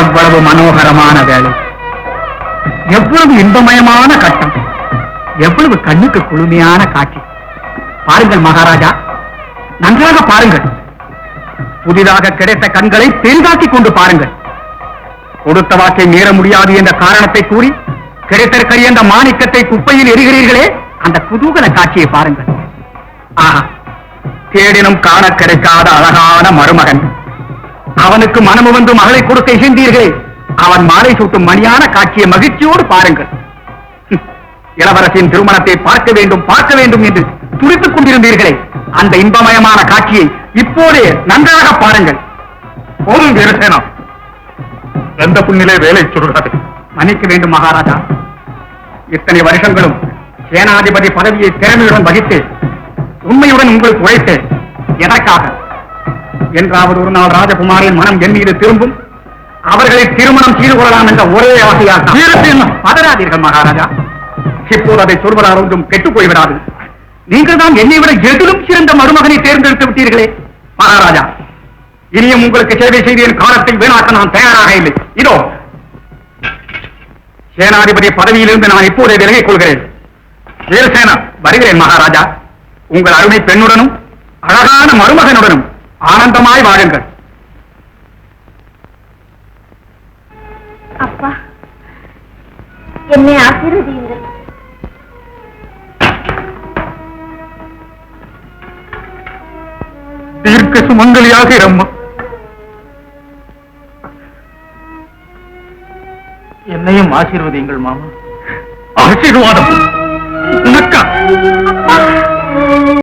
எவ்வளவு மனோகரமான வேலை. எவ்வளவு இன்பமயமான கட்டம். எவ்வளவு கண்ணுக்கு குளுமையான காட்சி. பாருங்கள் மகாராஜா நன்றாக பாருங்கள். புதிதாக கிடைத்த கண்களை பெரிதாக்கிக் கொண்டு பாருங்கள். கொடுத்த வாக்கை மீற முடியாது என்ற காரணத்தை கூறி கிடைத்திருக்கிற அந்த மாணிக்கத்தை குப்பையில் எரிகிறீர்களே அந்த குதூகல காட்சியை பாருங்கள். ஆஹா தேடினும் காண கிடைக்காத அழகான மருமகன். அவனுக்கு மனமு வந்து மகளை கொடுக்க இசைந்தீர்களே. அவன் மாலை சூட்டும் மணியான காட்சியை மகிழ்ச்சியோடு பாருங்கள். இளவரசின் திருமணத்தை பார்க்க வேண்டும் பார்க்க வேண்டும் என்று துடித்துக் கொண்டிருந்தீர்களே. அந்த இன்பமயமான காட்சியை இப்போதே நன்றாக பாருங்கள். போதும் வீரசேனா. எந்த புண்ணிலே வேலை சொல்றாது மன்னிக்க வேண்டும் மகாராஜா. இத்தனை வருஷங்களும் சேனாதிபதி பதவியை திறமையுடன் வகித்து உண்மையுடன் உங்களுக்கு உழைத்து எதற்காக? என்றாவது ஒரு நாள் ராஜகுமாரின் மனம் என் மீது திரும்பும். அவர்களை திருமணம் செய்து கொள்ளலாம் என்ற ஒரே ஆசையாக பதறாதீர்கள் மகாராஜா. இப்போது அதை சொல்வதால் ஒன்றும் கெட்டுப் போய்விடாது. நீங்கள் தான் என்னை விட எதிலும் சிறந்த மருமகனை தேர்ந்தெடுத்து விட்டீர்களே மகாராஜா. இனியும் உங்களுக்கு சேவை செய்து என் காலத்தை வீணாக்க நான் தயாராக இல்லை. இதோ. சேனாதிபதி பதவியிலிருந்து நான் இப்போதே விலகிக் கொள்கிறேன். வீரசேனா வருகிறேன் மகாராஜா. உங்கள் அருமை பெண்ணுடனும் அழகான மருமகனுடனும் ஆனந்தமாய் வாழுங்கள். அப்பா என்னை ஆசீர்வதியுங்கள். தீர்க்க சுமங்கலியாக இரம்மா. என்னையும் ஆசீர்வதியுங்கள் மாமா. ஆசீர்வாதம். உனக்கா?